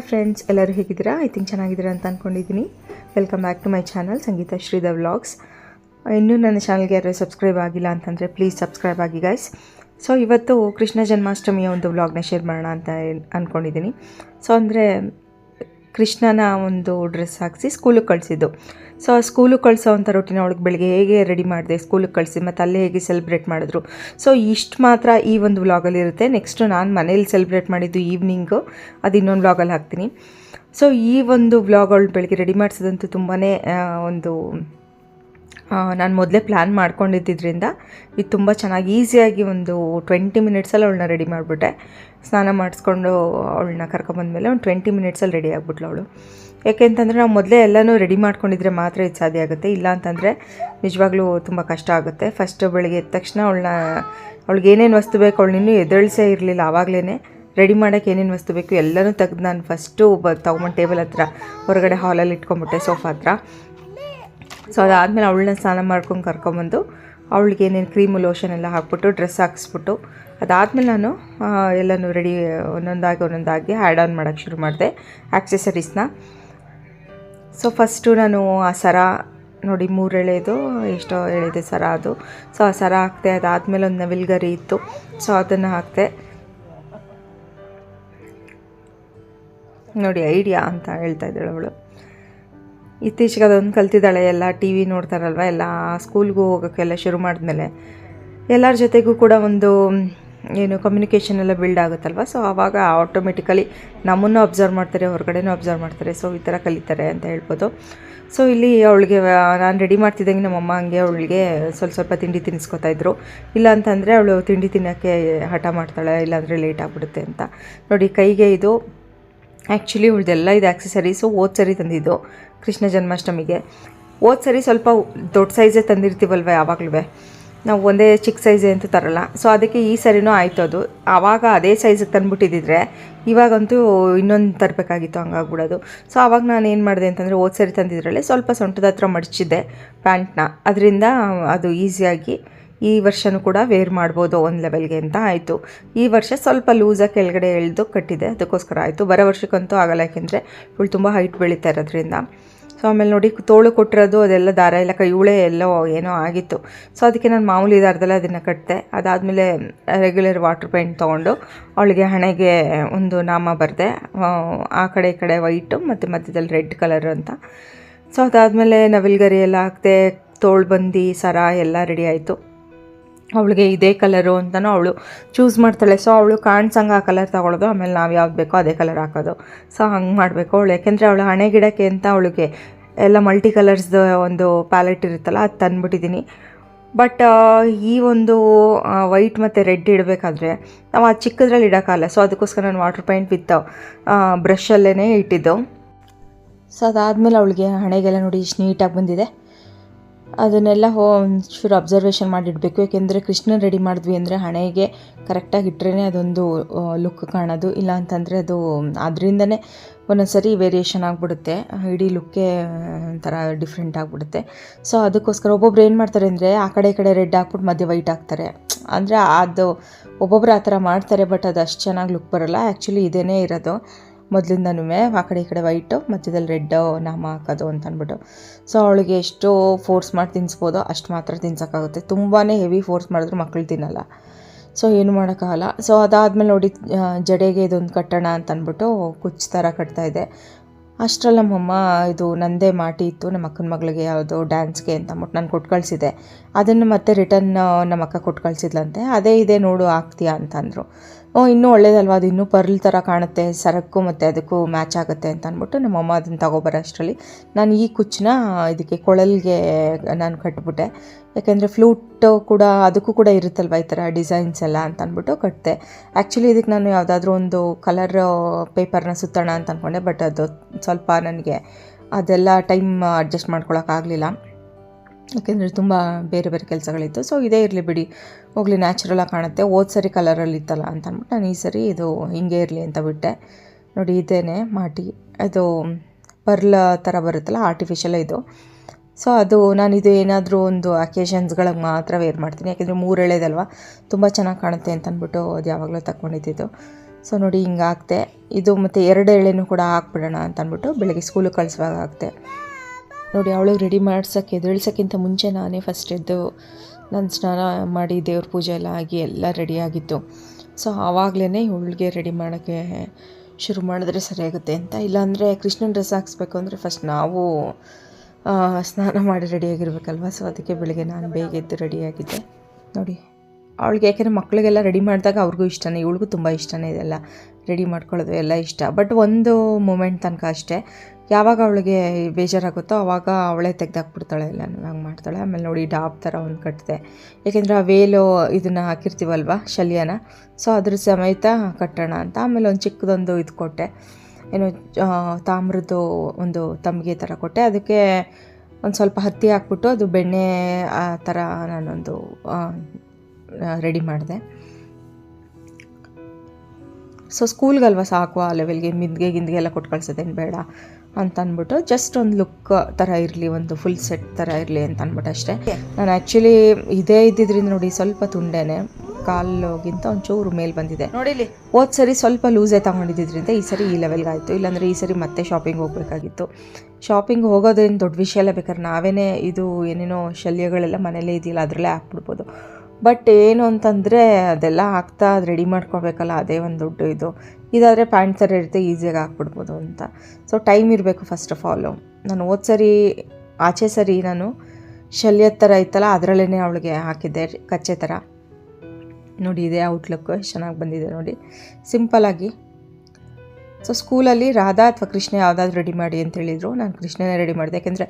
Hi friends, ಎಲ್ಲರೂ ಹೇಗಿದ್ದೀರಾ? I think ಚೆನ್ನಾಗಿದ್ದೀರಾ ಅಂತ ಅಂದ್ಕೊಂಡಿದ್ದೀನಿ welcome back to my channel Sangeetha ಶ್ರೀದ vlogs ಇನ್ನೂ ನನ್ನ ಚಾನಲ್ಗೆ ಯಾರು ಸಬ್ಸ್ಕ್ರೈಬ್ ಆಗಿಲ್ಲ ಅಂತಂದರೆ ಪ್ಲೀಸ್ ಸಬ್ಸ್ಕ್ರೈಬ್ ಆಗಿ ಗೈಸ್ ಸೊ ಇವತ್ತು ಕೃಷ್ಣ ಜನ್ಮಾಷ್ಟಮಿಯ ಒಂದು ವ್ಲಾಗ್ನ ಶೇರ್ ಮಾಡೋಣ ಅಂತ ಅಂದ್ಕೊಂಡಿದ್ದೀನಿ ಸೊ ಅಂದರೆ ಕೃಷ್ಣನ ಒಂದು ಡ್ರೆಸ್ ಹಾಕಿಸಿ ಸ್ಕೂಲಿಗೆ ಕಳಿಸಿದ್ದು. ಸೊ ಆ ಸ್ಕೂಲಿಗೆ ಕಳಿಸೋ ಅಂಥ ರೊಟ್ಟಿನ ಅವಳಿಗೆ ಬೆಳಿಗ್ಗೆ ಹೇಗೆ ರೆಡಿ ಮಾಡಿದೆ ಸ್ಕೂಲಿಗೆ ಕಳಿಸಿ, ಮತ್ತು ಅಲ್ಲೇ ಹೇಗೆ ಸೆಲೆಬ್ರೇಟ್ ಮಾಡಿದ್ರು. ಸೊ ಇಷ್ಟು ಮಾತ್ರ ಈ ಒಂದು ವ್ಲಾಗಲ್ಲಿರುತ್ತೆ ನೆಕ್ಸ್ಟು ನಾನು ಮನೇಲಿ ಸೆಲೆಬ್ರೇಟ್ ಮಾಡಿದ್ದು ಈವ್ನಿಂಗು ಅದು ಇನ್ನೊಂದು ವ್ಲಾಗಲ್ಲಿ ಹಾಕ್ತೀನಿ. ಸೊ ಈ ಒಂದು ವ್ಲಾಗ್ ಅವಳು ಬೆಳಿಗ್ಗೆ ರೆಡಿ ಮಾಡಿಸೋದಂತೂ ತುಂಬಾ ಒಂದು ನಾನು ಮೊದಲೇ ಪ್ಲ್ಯಾನ್ ಮಾಡ್ಕೊಂಡಿದ್ದರಿಂದ ಇದು ತುಂಬ ಚೆನ್ನಾಗಿ ಈಸಿಯಾಗಿ ಒಂದು ಟ್ವೆಂಟಿ ಮಿನಿಟ್ಸಲ್ಲಿ ಅವಳನ್ನ ರೆಡಿ ಮಾಡಿಬಿಟ್ಟೆ. ಸ್ನಾನ ಮಾಡಿಸ್ಕೊಂಡು ಅವಳನ್ನ ಕರ್ಕೊಂಬಂದಮೇಲೆ ಒಂದು ಟ್ವೆಂಟಿ ಮಿನಿಟ್ಸಲ್ಲಿ ರೆಡಿ ಆಗಿಬಿಟ್ಲು ಅವಳು. ಯಾಕೆಂತಂದರೆ ನಾವು ಮೊದಲೇ ಎಲ್ಲನೂ ರೆಡಿ ಮಾಡ್ಕೊಂಡಿದ್ರೆ ಮಾತ್ರ ಇದು ಸಾಧ್ಯ ಆಗುತ್ತೆ. ಇಲ್ಲ ಅಂತಂದರೆ ನಿಜವಾಗ್ಲೂ ತುಂಬ ಕಷ್ಟ ಆಗುತ್ತೆ. ಫಸ್ಟ್ ಬೆಳಗ್ಗೆ ಎದ್ದ ತಕ್ಷಣ ಅವಳನ್ನ, ಅವಳಿಗೆ ಏನೇನು ವಸ್ತು ಬೇಕು ಅವಳು ಇನ್ನೂ ಎದಳಿಸೇ ಇರಲಿಲ್ಲ. ಆವಾಗಲೇ ರೆಡಿ ಮಾಡೋಕ್ಕೆ ಏನೇನು ವಸ್ತು ಬೇಕು ಎಲ್ಲನೂ ತೆಗೆದು ನಾನು ಫಸ್ಟು ಬ ತಗೊಂಬಂದು ಟೇಬಲ್ ಹತ್ರ, ಹೊರಗಡೆ ಹಾಲಲ್ಲಿ ಇಟ್ಕೊಂಬಿಟ್ಟೆ ಸೋಫಾ ಹತ್ರ. ಸೊ ಅದಾದಮೇಲೆ ಅವಳನ್ನ ಸ್ನಾನ ಮಾಡ್ಕೊಂಡು ಕರ್ಕೊಂಬಂದು ಅವಳಿಗೆ ಏನೇನು ಕ್ರೀಮು ಲೋಷನ್ ಎಲ್ಲ ಹಾಕ್ಬಿಟ್ಟು ಡ್ರೆಸ್ ಹಾಕಿಸ್ಬಿಟ್ಟು ಅದಾದಮೇಲೆ ನಾನು ಎಲ್ಲನೂ ರೆಡಿ ಒಂದೊಂದಾಗಿ ಒಂದೊಂದಾಗಿ ಆ್ಯಡ್ ಆನ್ ಮಾಡೋಕ್ಕೆ ಶುರು ಮಾಡಿದೆ. ಆ್ಯಕ್ಸೆಸರೀಸ್ನ ಸೊ ಫಸ್ಟು ನಾನು ಆ ಸರ ನೋಡಿ ಮೂರು ಎಳೆದು, ಎಷ್ಟೋ ಎಳೆದೆ ಸರ ಅದು. ಸೊ ಆ ಸರ ಹಾಕ್ತೆ ಅದಾದಮೇಲೆ ಒಂದು ನವಿಲ್ಗರಿ ಇತ್ತು. ಸೊ ಅದನ್ನು ಹಾಕ್ತೆ ನೋಡಿ, ಐಡಿಯಾ ಅಂತ ಹೇಳ್ತಾ ಇದ್ದಾಳೆ ಅವಳು. ಇತ್ತೀಚೆಗೆ ಅದೊಂದು ಕಲ್ತಿದ್ದಾಳೆ, ಎಲ್ಲ ಟಿ ವಿ ನೋಡ್ತಾರಲ್ವ, ಎಲ್ಲ ಸ್ಕೂಲ್ಗೂ ಹೋಗೋಕ್ಕೆಲ್ಲ ಶುರು ಮಾಡಿದ್ಮೇಲೆ. ಎಲ್ಲರ ಜೊತೆಗೂ ಕೂಡ ಒಂದು ಏನು ಕಮ್ಯುನಿಕೇಷನ್ ಎಲ್ಲ ಬಿಲ್ಡ್ ಆಗುತ್ತಲ್ವ? ಸೊ ಆವಾಗ ಆಟೋಮೆಟಿಕಲಿ ನಮ್ಮನ್ನು ಅಬ್ಸರ್ವ್ ಮಾಡ್ತಾರೆ ಹೊರಗಡೆನೂ ಅಬ್ಸರ್ವ್ ಮಾಡ್ತಾರೆ. ಸೊ ಈ ಥರ ಕಲಿತಾರೆ ಅಂತ ಹೇಳ್ಬೋದು. ಸೊ ಇಲ್ಲಿ ಅವಳಿಗೆ ನಾನು ರೆಡಿ ಮಾಡ್ತಿದ್ದಂಗೆ ನಮ್ಮಮ್ಮ ಹಂಗೆ ಅವಳಿಗೆ ಸ್ವಲ್ಪ ಸ್ವಲ್ಪ ತಿಂಡಿ ತಿನ್ನಿಸ್ಕೊತಾ ಇದ್ರು. ಇಲ್ಲ ಅಂತಂದರೆ ಅವಳು ತಿಂಡಿ ತಿನ್ನೋಕ್ಕೆ ಹಠ ಮಾಡ್ತಾಳೆ, ಇಲ್ಲಾಂದರೆ ಲೇಟ್ ಆಗಿಬಿಡುತ್ತೆ ಅಂತ. ನೋಡಿ, ಕೈಗೆ ಇದು ಆ್ಯಕ್ಚುಲಿ ಅವಳದೆಲ್ಲ ಇದು ಆ್ಯಕ್ಸಸರೀಸು ಓದ್ ಸರಿ ತಂದಿದ್ದು ಕೃಷ್ಣ ಜನ್ಮಾಷ್ಟಮಿಗೆ. ಓದ್ ಸರಿ ಸ್ವಲ್ಪ ದೊಡ್ಡ ಸೈಜೇ ತಂದಿರ್ತೀವಲ್ವ ಯಾವಾಗಲೂ ನಾವು ಒಂದೇ ಚಿಕ್ಕ ಸೈಜೇ ಅಂತೂ ತರಲ್ಲ. ಸೊ ಅದಕ್ಕೆ ಈ ಸರಿನೂ ಆಯಿತು ಅದು. ಆವಾಗ ಅದೇ ಸೈಜಿಗೆ ತಂದುಬಿಟ್ಟಿದ್ದಿದ್ರೆ ಇವಾಗಂತೂ ಇನ್ನೊಂದು ತರಬೇಕಾಗಿತ್ತು, ಹಂಗಾಗ್ಬಿಡೋದು. ಸೊ ಆವಾಗ ನಾನು ಏನು ಮಾಡಿದೆ ಅಂತಂದರೆ ಓದ್ ಸರಿ ತಂದಿದ್ರಲ್ಲಿ ಸ್ವಲ್ಪ ಸೊಂಟದ ಹತ್ರ ಮಡಚಿದ್ದೆ ಪ್ಯಾಂಟ್ನ ಅದರಿಂದ ಅದು ಈಸಿಯಾಗಿ ಈ ವರ್ಷನೂ ಕೂಡ ವೇರ್ ಮಾಡ್ಬೋದು ಒಂದು ಲೆವೆಲ್ಗೆ ಅಂತ ಆಯಿತು. ಈ ವರ್ಷ ಸ್ವಲ್ಪ ಲೂಸಾಗಿ ಕೆಳಗಡೆ ಎಳೆದು ಕಟ್ಟಿದೆ ಅದಕ್ಕೋಸ್ಕರ ಆಯಿತು. ಬರೋ ವರ್ಷಕ್ಕಂತೂ ಆಗಲ್ಲ, ಯಾಕೆಂದರೆ ಇವಳು ತುಂಬ ಹೈಟ್ ಬೆಳೀತಾ ಇರೋದ್ರಿಂದ. ಸೊ ಆಮೇಲೆ ನೋಡಿ, ತೋಳು ಕೊಟ್ಟಿರೋದು, ಅದೆಲ್ಲ ದಾರ ಎಲ್ಲ ಕೈ ಇವಳೆ ಎಲ್ಲೋ ಏನೋ ಆಗಿತ್ತು. ಸೊ ಅದಕ್ಕೆ ನಾನು ಮಾಮೂಲಿ ದಾರದಲ್ಲೇ ಅದನ್ನು ಕಟ್ಟಿದೆ ಅದಾದಮೇಲೆ ರೆಗ್ಯುಲರ್ ವಾಟ್ರ್ ಪೇಂಟ್ ತೊಗೊಂಡು, ಅವಳಿಗೆ ಹಣೆಗೆ ಒಂದು ನಾಮ ಬರೆದೆ. ಆ ಕಡೆ ಈ ಕಡೆ ವೈಟು ಮತ್ತು ಮಧ್ಯದಲ್ಲಿ ರೆಡ್ ಕಲರ್ ಅಂತ. ಸೊ ಅದಾದಮೇಲೆ ನವಿಲ್ಗರಿ ಎಲ್ಲ ಹಾಕ್ದೆ ತೋಳು ಬಂದು ಸರ ಎಲ್ಲ ರೆಡಿ ಆಯಿತು. ಅವಳಿಗೆ ಇದೇ ಕಲರು ಅಂತಲೂ ಅವಳು ಚೂಸ್ ಮಾಡ್ತಾಳೆ. ಸೊ ಅವಳು ಕಾಣ್ಸಂಗೆ ಆ ಕಲರ್ ತೊಗೊಳೋದು. ಆಮೇಲೆ ನಾವು ಯಾವ್ದು ಬೇಕೋ ಅದೇ ಕಲರ್ ಹಾಕೋದು. ಸೊ ಹಂಗೆ ಮಾಡಬೇಕು. ಅವಳು ಯಾಕೆಂದರೆ ಅವಳು ಹಣೆ ಗಿಡಕ್ಕೆ ಅಂತ ಅವಳಿಗೆ ಎಲ್ಲ ಮಲ್ಟಿ ಕಲರ್ಸ್ದು ಒಂದು ಪ್ಯಾಲೆಟ್ ಇರುತ್ತಲ್ಲ, ಅದು ತಂದುಬಿಟ್ಟಿದ್ದೀನಿ ಬಟ್ ಈ ಒಂದು ವೈಟ್ ಮತ್ತು ರೆಡ್ ಇಡಬೇಕಾದ್ರೆ ನಾವು ಆ ಚಿಕ್ಕದ್ರಲ್ಲಿ ಇಡೋಕ್ಕಲ್ಲ ಸೊ ಅದಕ್ಕೋಸ್ಕರ ನಾನು ವಾಟರ್ ಪೈಂಟ್ ವಿತ್ ಬ್ರಷಲ್ಲೇ ಇಟ್ಟಿದ್ದು. ಸೊ ಅದಾದಮೇಲೆ ಅವಳಿಗೆ ಹಣೆಗೆಲ್ಲ ನೋಡಿ ಇಷ್ಟು ನೀಟಾಗಿ ಬಂದಿದೆ. ಅದನ್ನೆಲ್ಲ ಹೋ, ಒಂಚೂರು ಅಬ್ಸರ್ವೇಷನ್ ಮಾಡಿಡಬೇಕು. ಏಕೆಂದರೆ ಕೃಷ್ಣ ರೆಡಿ ಮಾಡಿದ್ವಿ ಅಂದರೆ ಹಣೆಗೆ ಕರೆಕ್ಟಾಗಿ ಇಟ್ಟರೆ ಅದೊಂದು ಲುಕ್ ಕಾಣೋದು. ಇಲ್ಲ ಅಂತಂದರೆ ಅದು ಅದರಿಂದನೇ ಒಂದೊಂದು ಸರಿ ವೇರಿಯೇಷನ್ ಆಗಿಬಿಡುತ್ತೆ. ಇಡೀ ಲುಕ್ಕೇ ಒಂಥರ ಡಿಫ್ರೆಂಟ್ ಆಗಿಬಿಡುತ್ತೆ. ಸೊ ಅದಕ್ಕೋಸ್ಕರ ಒಬ್ಬೊಬ್ರು ಏನು ಮಾಡ್ತಾರೆ ಅಂದರೆ, ಆ ಕಡೆ ಈ ಕಡೆ ರೆಡ್ ಹಾಕ್ಬಿಟ್ಟು ಮಧ್ಯೆ ವೈಟ್ ಹಾಕ್ತಾರೆ. ಅಂದರೆ ಅದು ಒಬ್ಬೊಬ್ರು ಆ ಥರ ಮಾಡ್ತಾರೆ ಬಟ್ ಅದು ಅಷ್ಟು ಚೆನ್ನಾಗಿ ಲುಕ್ ಬರೋಲ್ಲ. ಆ್ಯಕ್ಚುಲಿ ಇದೇ ಇರೋದು. ಮೊದಲಿಂದನೂ ಆ ಕಡೆ ಈ ಕಡೆ ವೈಟು ಮಧ್ಯದಲ್ಲಿ ರೆಡ್ಡು ನಾಮ ಹಾಕೋದು ಅಂತ ಅಂದ್ಬಿಟ್ಟು. ಸೊ ಅವಳಿಗೆ ಎಷ್ಟು ಫೋರ್ಸ್ ಮಾಡಿ ತಿನ್ನಿಸ್ಬೋದೋ ಅಷ್ಟು ಮಾತ್ರ ತಿನ್ಸೋಕ್ಕಾಗುತ್ತೆ. ತುಂಬಾ ಹೆವಿ ಫೋರ್ಸ್ ಮಾಡಿದ್ರು ಮಕ್ಕಳು ತಿನ್ನಲ್ಲ. ಸೊ ಏನು ಮಾಡೋಕ್ಕಾಗಲ್ಲ. ಸೊ ಅದಾದಮೇಲೆ ನೋಡಿ ಜಡೆಗೆ ಇದೊಂದು ಕಟ್ಟೋಣ ಅಂತ ಅಂದ್ಬಿಟ್ಟು ಕುಚ್ಚು ಥರ ಕಟ್ತಾಯಿದ್ದೆ ಅಷ್ಟರಲ್ಲಿ ನಮ್ಮಮ್ಮ ಇದು ನಂದೇ ಮಾಟಿ ಇತ್ತು. ನಮ್ಮ ಅಕ್ಕನ ಮಗಳಿಗೆ ಯಾವುದೋ ಡ್ಯಾನ್ಸ್ಗೆ ಅಂತ ಅಂದ್ಬಿಟ್ಟು ನಾನು ಕೊಟ್ಟು ಕಳಿಸಿದ್ದೆ ಅದನ್ನು ಮತ್ತೆ ರಿಟರ್ನ್ ನಮ್ಮ ಅಕ್ಕ ಕೊಟ್ಟು ಕಳಿಸಿದ್ಲಂತೆ ಅದೇ ಇದೆ ನೋಡು, ಆಗ್ತೀಯಾ ಅಂತಂದರು ಇನ್ನೂ ಒಳ್ಳೇದಲ್ವ? ಅದು ಇನ್ನೂ ಪರ್ಲ್ ಥರ ಕಾಣುತ್ತೆ ಸರಕ್ಕೂ ಮತ್ತು ಅದಕ್ಕೂ ಮ್ಯಾಚ್ ಆಗುತ್ತೆ ಅಂತ ಅಂದ್ಬಿಟ್ಟು ನಮ್ಮಮ್ಮ ಅದನ್ನು ತಗೊಬರೋ ಅಷ್ಟರಲ್ಲಿ. ನಾನು ಈ ಕುಚ್ಚನ್ನ ಇದಕ್ಕೆ ಕೊಳಲ್ಗೆ ನಾನು ಕಟ್ಬಿಟ್ಟೆ. ಯಾಕೆಂದರೆ ಫ್ಲೂಟ್ ಕೂಡ ಅದಕ್ಕೂ ಕೂಡ ಇರುತ್ತಲ್ವ ಈ ಥರ ಡಿಸೈನ್ಸ್ ಎಲ್ಲ ಅಂತ ಅಂದ್ಬಿಟ್ಟು ಕಟ್ಟಿದೆ ಆ್ಯಕ್ಚುಲಿ ಇದಕ್ಕೆ ನಾನು ಯಾವುದಾದ್ರೂ ಒಂದು ಕಲರ್ ಪೇಪರ್ನ ಸುತ್ತೋಣ ಅಂತ ಅಂದ್ಕೊಂಡೆ ಬಟ್ ಅದು ಸ್ವಲ್ಪ ನನಗೆ ಅದೆಲ್ಲ ಟೈಮ್ ಅಡ್ಜಸ್ಟ್ ಮಾಡ್ಕೊಳಕ್ಕಾಗಲಿಲ್ಲ ಯಾಕೆಂದರೆ ತುಂಬ ಬೇರೆ ಬೇರೆ ಕೆಲಸಗಳಿತ್ತು. ಸೊ ಇದೇ ಇರಲಿ ಬಿಡಿ. ಹೋಗಲಿ ನ್ಯಾಚುರಲಾಗಿ ಕಾಣುತ್ತೆ. ಹೋದ ಸರಿ ಕಲರಲ್ಲಿ ಇತ್ತಲ್ಲ ಅಂತ ಅಂದ್ಬಿಟ್ಟು ನಾನು ಈ ಸರಿ ಇದು ಹಿಂಗೆ ಇರಲಿ ಅಂತ ಬಿಟ್ಟೆ. ನೋಡಿ, ಇದೇನೆ ಮಾಟಿ. ಅದು ಪರ್ಲ ಥರ ಬರುತ್ತಲ್ಲ ಆರ್ಟಿಫಿಷಿಯಲ್ ಇದು. ಸೊ ಅದು ನಾನು ಇದು ಏನಾದರೂ ಒಂದು ಅಕೇಶನ್ಸ್ಗಳಿಗೆ ಮಾತ್ರ ವೇರ್ ಮಾಡ್ತೀನಿ. ಯಾಕೆಂದರೆ ಮೂರು ಎಳೆದಲ್ವ? ತುಂಬ ಚೆನ್ನಾಗಿ ಕಾಣುತ್ತೆ ಅಂತ ಅಂದ್ಬಿಟ್ಟು ಅದು ಯಾವಾಗಲೂ ತಗೊಂಡಿದ್ದು ಸೊ ನೋಡಿ, ಹಿಂಗೆ ಹಾಕ್ತೆ ಇದು ಮತ್ತು ಎರಡು ಎಳೆನೂ ಕೂಡ ಹಾಕ್ಬಿಡೋಣ ಅಂತ ಅಂದ್ಬಿಟ್ಟು ಬೆಳಗ್ಗೆ ಸ್ಕೂಲಿಗೆ ಕಳಿಸುವಾಗ ಹಾಕ್ತೆ ನೋಡಿ ಅವಳಿಗೆ ರೆಡಿ ಮಾಡ್ಸೋಕ್ಕೆ ಎದುರಿಸೋಕ್ಕಿಂತ ಮುಂಚೆ ನಾನೇ ಫಸ್ಟ್ ಎದ್ದು ನಾನು ಸ್ನಾನ ಮಾಡಿ ದೇವ್ರ ಪೂಜೆ ಎಲ್ಲ ಆಗಿ ಎಲ್ಲ ರೆಡಿಯಾಗಿತ್ತು ಸೊ ಆವಾಗಲೇ ಇವಳಿಗೆ ರೆಡಿ ಮಾಡೋಕ್ಕೆ ಶುರು ಮಾಡಿದ್ರೆ ಸರಿಯಾಗುತ್ತೆ ಅಂತ. ಇಲ್ಲಾಂದರೆ ಕೃಷ್ಣನ ಡ್ರೆಸ್ ಹಾಕ್ಸ್ಬೇಕು ಅಂದರೆ ಫಸ್ಟ್ ನಾವು ಸ್ನಾನ ಮಾಡಿ ರೆಡಿಯಾಗಿರ್ಬೇಕಲ್ವ ಸೊ ಅದಕ್ಕೆ ಬೆಳಿಗ್ಗೆ ನಾನು ಬೇಗ ಎದ್ದು ರೆಡಿಯಾಗಿದ್ದೆ ನೋಡಿ, ಅವಳಿಗೆ ಯಾಕೆಂದರೆ ಮಕ್ಕಳಿಗೆಲ್ಲ ರೆಡಿ ಮಾಡಿದಾಗ ಅವ್ರಿಗೂ ಇಷ್ಟನೇ, ಇವಳಿಗೂ ತುಂಬ ಇಷ್ಟನೇ ಇದೆಲ್ಲ. ರೆಡಿ ಮಾಡ್ಕೊಳ್ಳೋದು ಎಲ್ಲ ಇಷ್ಟ. ಬಟ್ ಒಂದು ಮೂಮೆಂಟ್ ತನಕ ಅಷ್ಟೇ. ಯಾವಾಗ ಅವಳಿಗೆ ಬೇಜಾರಾಗುತ್ತೋ ಆವಾಗ ಅವಳೇ ತೆಗ್ದಾಕ್ಬಿಡ್ತಾಳೆ ಎಲ್ಲ, ಹಂಗೆ ಮಾಡ್ತಾಳೆ. ಆಮೇಲೆ ನೋಡಿ ಡಾಬ್ ಥರ ಒಂದು ಕಟ್ಟಿದೆ ಏಕೆಂದರೆ ಆ ವೇಲು ಇದನ್ನು ಹಾಕಿರ್ತೀವಲ್ವ, ಶಲ್ಯನ? ಸೊ ಅದ್ರ ಸಮೇತ ಕಟ್ಟೋಣ ಅಂತ. ಆಮೇಲೆ ಒಂದು ಚಿಕ್ಕದೊಂದು ಇದು ಕೊಟ್ಟೆ. ಏನು ತಾಮ್ರದ್ದು ಒಂದು ತಂಬಿಗೆ ಥರ ಕೊಟ್ಟೆ. ಅದಕ್ಕೆ ಒಂದು ಸ್ವಲ್ಪ ಹತ್ತಿ ಹಾಕ್ಬಿಟ್ಟು ಅದು ಬೆಣ್ಣೆ, ಆ, ಥರ ನಾನೊಂದು ರೆಡಿ ಮಾಡಿದೆ. ಸೊ ಸ್ಕೂಲ್ಗಲ್ವ ಸಾಕು ಆ ಲೆವೆಲ್ಗೆ ಮಿದ್ಗೆ ಗಿಂದ್ಗೆ ಎಲ್ಲ ಕೊಟ್ಟು ಕಳ್ಸೋದೇನು ಬೇಡ ಅಂತ ಅಂದ್ಬಿಟ್ಟು ಜಸ್ಟ್ ಒಂದು ಲುಕ್ ಥರ ಇರಲಿ ಒಂದು ಫುಲ್ ಸೆಟ್ ಥರ ಇರಲಿ ಅಂತ ಅಂದ್ಬಿಟ್ಟು ಅಷ್ಟೇ. ನಾನು ಆ್ಯಕ್ಚುಲಿ ಇದೇ ಇದ್ದಿದ್ರಿಂದ ನೋಡಿ ಸ್ವಲ್ಪ ತುಂಡೇನೆ ಒಂದು ಒಂಚೂರು ಮೇಲೆ ಬಂದಿದೆ. ನೋಡಿಲಿ ಹೋದ ಸರಿ ಸ್ವಲ್ಪ ಲೂಸೇ ತಗೊಂಡಿದ್ದರಿಂದ ಈ ಸರಿ ಈ ಲೆವೆಲ್ಗೆ ಆಯಿತು. ಇಲ್ಲಾಂದರೆ ಈ ಸರಿ ಮತ್ತೆ ಶಾಪಿಂಗ್ ಹೋಗಬೇಕಾಗಿತ್ತು. ಶಾಪಿಂಗ್ ಹೋಗೋದೇನು ದೊಡ್ಡ ವಿಷಯ ಎಲ್ಲ ಬೇಕಾದ್ರೆ ನಾವೇ ಇದು ಏನೇನೋ ಶಲ್ಯಗಳೆಲ್ಲ ಮನೇಲೇ ಇದೆಯಲ್ಲ ಅದರಲ್ಲೇ ಹಾಕ್ಬಿಡ್ಬೋದು. ಬಟ್ ಏನು ಅಂತಂದರೆ ಅದೆಲ್ಲ ಹಾಕ್ತಾ ಅದು ರೆಡಿ ಮಾಡ್ಕೋಬೇಕಲ್ಲ ಅದೇ ಒಂದು ದೊಡ್ಡ ಇದು. ಇದಾದರೆ ಪ್ಯಾಂಟ್ ಸರಿ ಇರುತ್ತೆ ಈಸಿಯಾಗಿ ಹಾಕ್ಬಿಡ್ಬೋದು ಅಂತ. ಸೊ ಟೈಮ್ ಇರಬೇಕು ಫಸ್ಟ್ ಆಫ್ ಆಲು ನಾನು ಹೋದ ಸರಿ, ಆಚೆ ಸರಿ ನಾನು ಶಲ್ಯದ ಥರ ಇತ್ತಲ್ಲ ಅದರಲ್ಲೇ ಅವಳಿಗೆ ಹಾಕಿದ್ದೆ, ಕಚ್ಚೆ ಥರ ನೋಡಿ, ಇದೆ ಎಷ್ಟು ಚೆನ್ನಾಗಿ ಬಂದಿದೆ ನೋಡಿ. ಸಿಂಪಲಾಗಿ ಸೊ ಸ್ಕೂಲಲ್ಲಿ ರಾಧಾ ಅಥವಾ ಕೃಷ್ಣ ಯಾವುದಾದ್ರು ರೆಡಿ ಮಾಡಿ ಅಂತ ಹೇಳಿದರು. ನಾನು ಕೃಷ್ಣನೇ ರೆಡಿ ಮಾಡಿದೆ. ಯಾಕೆಂದರೆ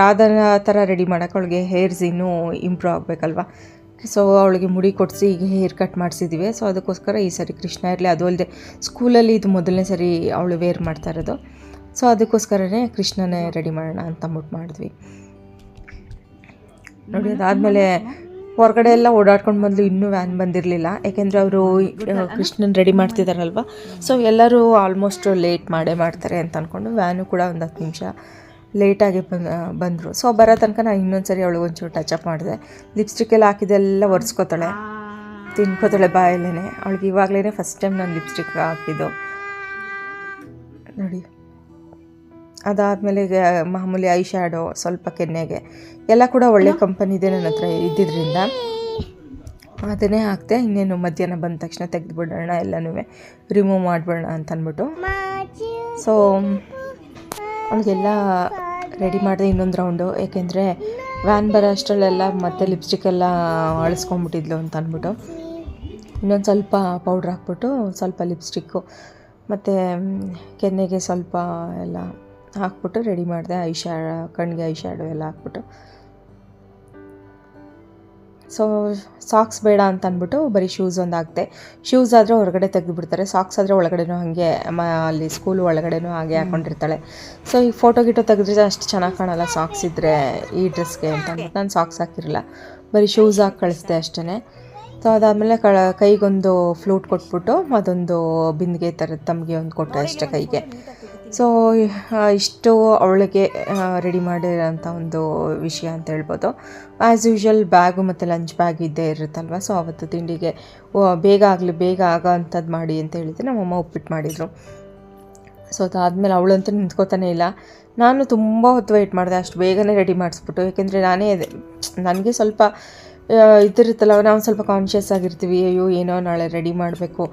ರಾಧಾನ ಥರ ರೆಡಿ ಮಾಡೋಕೆ ಅವಳಿಗೆ ಹೇರ್ಸ್ ಇನ್ನೂ ಇಂಪ್ರೂವ್ ಆಗಬೇಕಲ್ವ? ಸೊ ಅವಳಿಗೆ ಮುಡಿ ಕೊಡಿಸಿ ಈಗ ಹೇರ್ ಕಟ್ ಮಾಡಿಸಿದ್ವಿ. ಸೊ ಅದಕ್ಕೋಸ್ಕರ ಈ ಸರಿ ಕೃಷ್ಣ ಇರಲಿ. ಅದು ಅಲ್ಲದೆ ಸ್ಕೂಲಲ್ಲಿ ಇದು ಮೊದಲನೇ ಸರಿ ಅವಳು ವೇರ್ ಮಾಡ್ತಾ ಇರೋದು. ಸೊ ಅದಕ್ಕೋಸ್ಕರನೇ ಕೃಷ್ಣನೇ ರೆಡಿ ಮಾಡೋಣ ಅಂತ ಅಂದ್ಬಿಟ್ಟು ಮಾಡಿದ್ವಿ. ನೋಡಿ, ಅದಾದಮೇಲೆ ಹೊರಗಡೆ ಎಲ್ಲ ಓಡಾಡ್ಕೊಂಡು ಬಂದು ಇನ್ನೂ ವ್ಯಾನ್ ಬಂದಿರಲಿಲ್ಲ. ಯಾಕೆಂದರೆ ಅವರು ಕೃಷ್ಣನ ರೆಡಿ ಮಾಡ್ತಿದ್ದಾರಲ್ವ ಸೊ ಎಲ್ಲರೂ ಆಲ್ಮೋಸ್ಟ್ ಲೇಟ್ ಮಾಡೇ ಮಾಡ್ತಾರೆ ಅಂತ ಅಂದ್ಕೊಂಡು ವ್ಯಾನು ಕೂಡ ಒಂದು ಹತ್ತು ನಿಮಿಷ ಲೇಟಾಗಿ ಬಂದು ಬಂದರು. ಸೊ ಬರೋ ತನಕ ನಾನು ಇನ್ನೊಂದು ಸರಿ ಅವಳಿಗೆ ಒಂಚೂರು ಟಚಪ್ ಮಾಡಿದೆ. ಲಿಪ್ಸ್ಟಿಕ್ ಎಲ್ಲ ಹಾಕಿದ್ದೆಲ್ಲ ಒರೆಸ್ಕೋತಾಳೆ. ತಿನ್ಕೋತಾಳೆ ಬಾಯಲ್ಲೇ ಅವಳಿಗೆ ಇವಾಗಲೇ ಫಸ್ಟ್ ಟೈಮ್ ನಾನು ಲಿಪ್ಸ್ಟಿಕ್ ಹಾಕಿದ್ದು. ನೋಡಿ. ಅದಾದಮೇಲೆ ಮಾಮೂಲಿ ಐ ಶ್ಯಾಡೋ ಸ್ವಲ್ಪ ಕೆನ್ನೆಗೆ. ಎಲ್ಲ ಕೂಡ ಒಳ್ಳೆ ಕಂಪನಿದೆ ನನ್ನ ಹತ್ರ ಇದ್ದಿದ್ದರಿಂದ ಅದನ್ನೇ ಹಾಕ್ತೆ ಇನ್ನೇನು ಮಧ್ಯಾಹ್ನ ಬಂದ ತಕ್ಷಣ ತೆಗೆದುಬಿಡೋಣ ಎಲ್ಲನೂ ರಿಮೂವ್ ಮಾಡಿಬಿಡೋಣ ಅಂತ ಅಂದ್ಬಿಟ್ಟು ಸೊ ಅವಳಿಗೆಲ್ಲ ರೆಡಿ ಮಾಡಿದೆ ಇನ್ನೊಂದು ರೌಂಡು ಏಕೆಂದರೆ ವ್ಯಾನ್ ಬರೋ ಅಷ್ಟರಲ್ಲೆಲ್ಲ ಮತ್ತೆ ಲಿಪ್ಸ್ಟಿಕ್ ಎಲ್ಲ ಅಳಿಸ್ಕೊಂಬಿಟ್ಟಿದ್ಲು ಅಂತ ಅಂದ್ಬಿಟ್ಟು. ಇನ್ನೊಂದು ಸ್ವಲ್ಪ ಪೌಡ್ರ್ ಹಾಕ್ಬಿಟ್ಟು ಸ್ವಲ್ಪ ಲಿಪ್ಸ್ಟಿಕ್ಕು ಮತ್ತು ಕೆನ್ನೆಗೆ ಸ್ವಲ್ಪ ಎಲ್ಲ ಹಾಕ್ಬಿಟ್ಟು ರೆಡಿ ಮಾಡಿದೆ. ಐ ಶ್ಯಾ ಕಣ್ಣಿಗೆ ಐ ಶ್ಯಾಡೋ ಎಲ್ಲ ಹಾಕ್ಬಿಟ್ಟು. ಸೊ ಸಾಕ್ಸ್ ಬೇಡ ಅಂತ ಅಂದ್ಬಿಟ್ಟು ಬರೀ ಶೂಸ್ ಒಂದು ಹಾಕ್ದೆ ಶೂಸ್ ಆದರೆ ಹೊರಗಡೆ ತೆಗೆದುಬಿಡ್ತಾರೆ. ಸಾಕ್ಸ್ ಆದರೆ ಒಳಗಡೆನೂ ಹಾಗೆ ಅಲ್ಲಿ ಸ್ಕೂಲ್ ಒಳಗಡೆನೂ ಹಾಗೆ ಹಾಕೊಂಡಿರ್ತಾಳೆ. ಸೊ ಈ ಫೋಟೋ ಗಿಟೋ ತೆಗೆದ್ರೆ ಅಷ್ಟು ಚೆನ್ನಾಗಿ ಕಾಣಲ್ಲ ಸಾಕ್ಸ್ ಇದ್ದರೆ ಈ ಡ್ರೆಸ್ಗೆ ಅಂತ. ಅಂದ್ಬಿಟ್ಟು ನಾನು ಸಾಕ್ಸ್ ಹಾಕಿರಲಿಲ್ಲ ಬರೀ ಶೂಸ್ ಹಾಕಿ ಕಳಿಸ್ದೆ ಅಷ್ಟೇ ಸೊ ಅದಾದಮೇಲೆ ಕ ಕೈಗೊಂದು ಫ್ಲೂಟ್ ಕೊಟ್ಬಿಟ್ಟು ಅದೊಂದು ಬಿಂದಿಗೆ ಥರದ ತಮಗೆ ಒಂದು ಕೊಟ್ಟೆ ಅಷ್ಟೇ ಕೈಗೆ. ಸೊ ಇಷ್ಟು ಅವಳಿಗೆ ರೆಡಿ ಮಾಡಿರೋಂಥ ಒಂದು ವಿಷಯ ಅಂತ ಹೇಳ್ಬೋದು. ಆ್ಯಸ್ ಯೂಶ್ವಲ್ ಬ್ಯಾಗು ಮತ್ತು ಲಂಚ್ ಬ್ಯಾಗ್ ಇದ್ದೇ ಇರುತ್ತಲ್ವ? ಸೊ ಅವತ್ತು ತಿಂಡಿಗೆ ಬೇಗ ಆಗಲಿ, ಬೇಗ ಆಗೋ ಅಂಥದ್ದು ಮಾಡಿ ಅಂತ ಹೇಳಿದ್ರೆ ನಮ್ಮಮ್ಮ ಉಪ್ಪಿಟ್ಟು ಮಾಡಿದರು. ಸೊ ಅದಾದಮೇಲೆ ಅವಳಂತೂ ನಿಂತ್ಕೋತಾನೆ ಇಲ್ಲ. ನಾನು ತುಂಬ ಹೊತ್ತು ವೆಯ್ಟ್ ಮಾಡಿದೆ, ಅಷ್ಟು ಬೇಗನೆ ರೆಡಿ ಮಾಡಿಸ್ಬಿಟ್ಟು. ಯಾಕೆಂದರೆ ನಾನೇ ನನಗೆ ಸ್ವಲ್ಪ ಇದಿರುತ್ತಲ್ಲ ನಾವು ಸ್ವಲ್ಪ ಕಾನ್ಷಿಯಸ್ ಆಗಿರ್ತೀವಿ. ಅಯ್ಯೋ, ಏನೋ ನಾಳೆ ರೆಡಿ ಮಾಡಬೇಕು.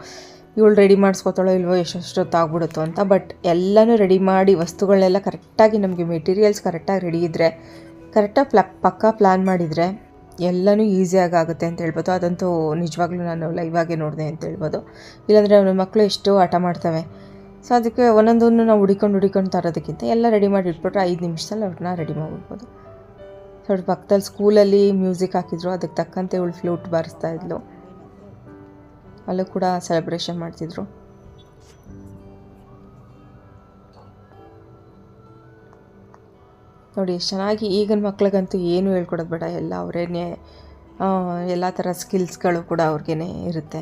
ಇವಳು ರೆಡಿ ಮಾಡಿಸ್ಕೊತಾಳೋ ಇಲ್ವೋ ಎಷ್ಟೆಷ್ಟೊತ್ತು ಆಗ್ಬಿಡುತ್ತೋ ಅಂತ. ಬಟ್ ಎಲ್ಲನೂ ರೆಡಿ ಮಾಡಿ ವಸ್ತುಗಳನ್ನೆಲ್ಲ ಕರೆಕ್ಟಾಗಿ ನಮಗೆ ಮೆಟೀರಿಯಲ್ಸ್ ಕರೆಕ್ಟಾಗಿ ರೆಡಿ ಇದ್ದರೆ ಕರೆಕ್ಟಾಗಿ ಪ್ಲ ಪಕ್ಕಾ ಪ್ಲ್ಯಾನ್ ಮಾಡಿದರೆ ಎಲ್ಲನೂ ಈಸಿಯಾಗಿ ಆಗುತ್ತೆ ಅಂತ ಹೇಳ್ಬೋದು. ಅದಂತೂ ನಿಜವಾಗ್ಲೂ ನಾನು ಲೈವಾಗೆ ನೋಡಿದೆ ಅಂತ ಹೇಳ್ಬೋದು. ಇಲ್ಲಾಂದರೆ ಅವನ ಮಕ್ಕಳು ಎಷ್ಟು ಆಟ ಮಾಡ್ತವೆ. ಸೊ ಅದಕ್ಕೆ ಒಂದೊಂದನ್ನು ನಾವು ಹುಡಿಕೊಂಡು ಹುಡಿಕೊಂಡು ತರೋದಕ್ಕಿಂತ ಎಲ್ಲ ರೆಡಿ ಮಾಡಿ ಇಟ್ಬಿಟ್ರೆ ಐದು ನಿಮಿಷದಲ್ಲಿ ಅವ್ರನ್ನ ರೆಡಿ ಮಾಡ್ಬೋದು ಸೊ ಅವ್ರ ಪಕ್ಕದಲ್ಲಿ ಸ್ಕೂಲಲ್ಲಿ ಮ್ಯೂಸಿಕ್ ಹಾಕಿದ್ರು, ಅದಕ್ಕೆ ತಕ್ಕಂತೆ ಇವಳು ಫ್ಲೂಟ್ ಬಾರಿಸ್ತಾ ಇದ್ಲು. ಅಲ್ಲೂ ಕೂಡ ಸೆಲೆಬ್ರೇಷನ್ ಮಾಡ್ತಿದ್ರು. ನೋಡಿ, ಎಷ್ಟು ಚೆನ್ನಾಗಿ ಈಗಿನ ಮಕ್ಳಿಗಂತೂ ಏನು ಹೇಳ್ಕೊಡೋದು ಬೇಡ. ಎಲ್ಲ ಅವರೇನೆ ಎಲ್ಲ ಥರ ಸ್ಕಿಲ್ಸ್ಗಳು ಕೂಡ ಅವ್ರಿಗೇನೆ ಇರುತ್ತೆ.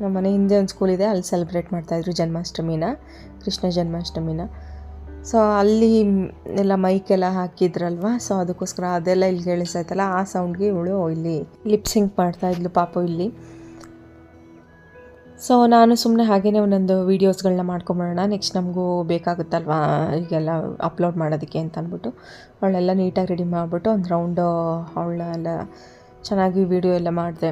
ನಮ್ಮ ಮನೆ ಹಿಂದೆ ಒಂದು ಸ್ಕೂಲ್ ಇದೆ, ಅಲ್ಲಿ ಸೆಲೆಬ್ರೇಟ್ ಮಾಡ್ತಾಯಿದ್ರು ಜನ್ಮಾಷ್ಟಮಿನ, ಕೃಷ್ಣ ಜನ್ಮಾಷ್ಟಮಿನ. ಸೊ ಅಲ್ಲಿ ಎಲ್ಲ ಮೈಕೆಲ್ಲ ಹಾಕಿದ್ರಲ್ವ? ಸೊ ಅದಕ್ಕೋಸ್ಕರ ಅದೆಲ್ಲ ಇಲ್ಲಿ ಕೇಳಿಸ್ತಾಯ್ತಲ್ಲ, ಆ ಸೌಂಡ್ಗೆ ಇವಳು ಇಲ್ಲಿ ಮಾಡ್ತಾ ಇದ್ಲು ಪಾಪು ಇಲ್ಲಿ. ಸೊ ನಾನು ಸುಮ್ಮನೆ ಹಾಗೇ ಒಂದೊಂದು ವೀಡಿಯೋಸ್ಗಳನ್ನ ಮಾಡ್ಕೊಂಬಿಡೋಣ ನೆಕ್ಸ್ಟ್ ನಮಗೂ ಬೇಕಾಗುತ್ತಲ್ವಾ? ಈಗೆಲ್ಲ ಅಪ್ಲೋಡ್ ಮಾಡೋದಕ್ಕೆ ಅಂತ ಅಂದ್ಬಿಟ್ಟು. ಅವಳೆಲ್ಲ ನೀಟಾಗಿ ರೆಡಿ ಮಾಡಿಬಿಟ್ಟು ಒಂದು ರೌಂಡು ಅವಳೆಲ್ಲ ಚೆನ್ನಾಗಿ ವೀಡಿಯೋ ಎಲ್ಲ ಮಾಡಿದೆ.